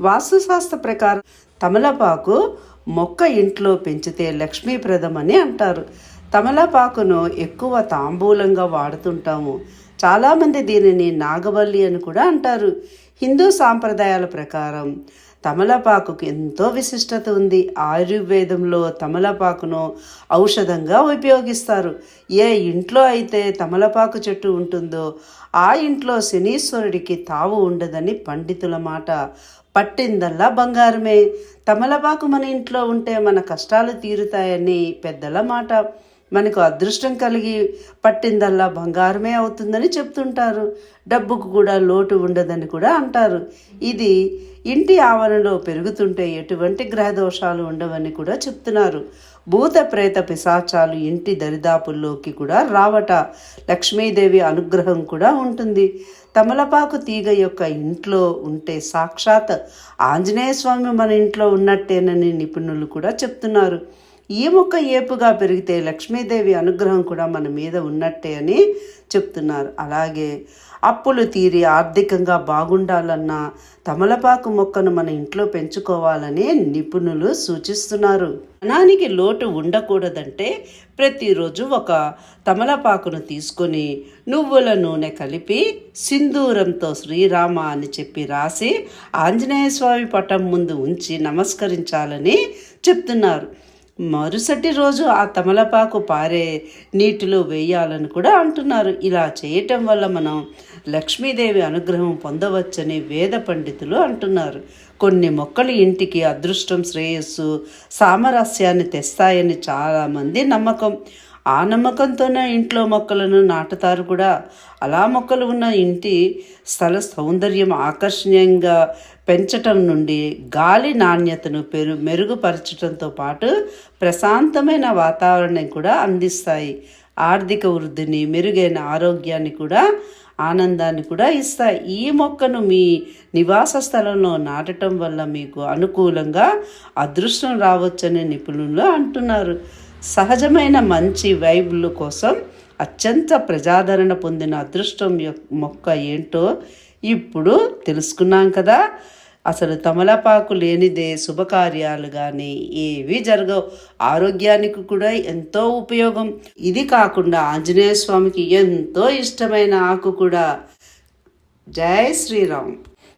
వాస్తుశాస్త్ర ప్రకారం తమలపాకు మొక్క ఇంట్లో పెంచితే లక్ష్మీప్రదం అని అంటారు. తమలపాకును ఎక్కువ తాంబూలంగా వాడుతుంటాము. చాలామంది దీనిని నాగవల్లి అని కూడా అంటారు. హిందూ సాంప్రదాయాల ప్రకారం తమలపాకుకు ఎంతో విశిష్టత ఉంది. ఆయుర్వేదంలో తమలపాకును ఔషధంగా ఉపయోగిస్తారు. ఏ ఇంట్లో అయితే తమలపాకు చెట్టు ఉంటుందో ఆ ఇంట్లో శనీశ్వరుడికి తావు ఉండదని పండితుల మాట. పట్టిందల్లా బంగారమే. తమలపాకు మన ఇంట్లో ఉంటే మన కష్టాలు తీరుతాయని పెద్దల మాట. మనకు అదృష్టం కలిగి పట్టిందల్లా బంగారమే అవుతుందని చెప్తుంటారు. డబ్బుకు కూడా లోటు ఉండదని కూడా అంటారు. ఇది ఇంటి ఆవరణలో పెరుగుతుంటే ఎటువంటి గ్రహదోషాలు ఉండవని కూడా చెప్తున్నారు. భూత ప్రేత పిశాచాలు ఇంటి దరిదాపుల్లోకి కూడా రావట. లక్ష్మీదేవి అనుగ్రహం కూడా ఉంటుంది. తమలపాకు తీగ యొక్క ఇంట్లో ఉంటే సాక్షాత్ ఆంజనేయ స్వామి మన ఇంట్లో ఉన్నట్టేనని నిపుణులు కూడా చెప్తున్నారు. ఈ మొక్క ఏపుగా పెరిగితే లక్ష్మీదేవి అనుగ్రహం కూడా మన మీద ఉన్నట్టే అని చెప్తున్నారు. అలాగే అప్పులు తీరి ఆర్థికంగా బాగుండాలన్నా తమలపాకు మొక్కను మన ఇంట్లో పెంచుకోవాలని నిపుణులు సూచిస్తున్నారు. ధనానికి లోటు ఉండకూడదంటే ప్రతిరోజు ఒక తమలపాకును తీసుకొని నువ్వుల నూనె కలిపి సింధూరంతో శ్రీరామ అని చెప్పి రాసి ఆంజనేయ స్వామి పటం ముందు ఉంచి నమస్కరించాలని చెప్తున్నారు. మరుసటి రోజు ఆ తమలపాకు పారే నీటిలో వేయాలని కూడా అంటున్నారు. ఇలా చేయటం వల్ల మనం లక్ష్మీదేవి అనుగ్రహం పొందవచ్చని వేద పండితులు అంటున్నారు. కొన్ని మొక్కలు ఇంటికి అదృష్టం శ్రేయస్సు సామరస్యాన్ని తెస్తాయని చాలామంది నమ్మకం. ఆ నమ్మకంతోనే ఇంట్లో మొక్కలను నాటుతారు కూడా. అలా మొక్కలు ఉన్న ఇంటి స్థల సౌందర్యం ఆకర్షణీయంగా పెంచటం నుండి గాలి నాణ్యతను పెరు మెరుగుపరచడంతో పాటు ప్రశాంతమైన వాతావరణం కూడా అందిస్తాయి. ఆర్థిక వృద్ధిని మెరుగైన ఆరోగ్యాన్ని కూడా ఆనందాన్ని కూడా ఇస్తాయి. ఈ మొక్కను మీ నివాస స్థలంలో నాటటం వల్ల మీకు అనుకూలంగా అదృష్టం రావచ్చని నిపుణులు అంటున్నారు. సహజమైన మంచి వైబుల కోసం అత్యంత ప్రజాదరణ పొందిన అదృష్టం మొక్క ఏంటో ఇప్పుడు తెలుసుకున్నాం కదా. అసలు తమలపాకు లేనిదే శుభకార్యాలు కానీ ఏవి జరగవు. ఆరోగ్యానికి కూడా ఎంతో ఉపయోగం. ఇది కాకుండా ఆంజనేయ స్వామికి ఎంతో ఇష్టమైన ఆకు కూడా. జై శ్రీరామ్.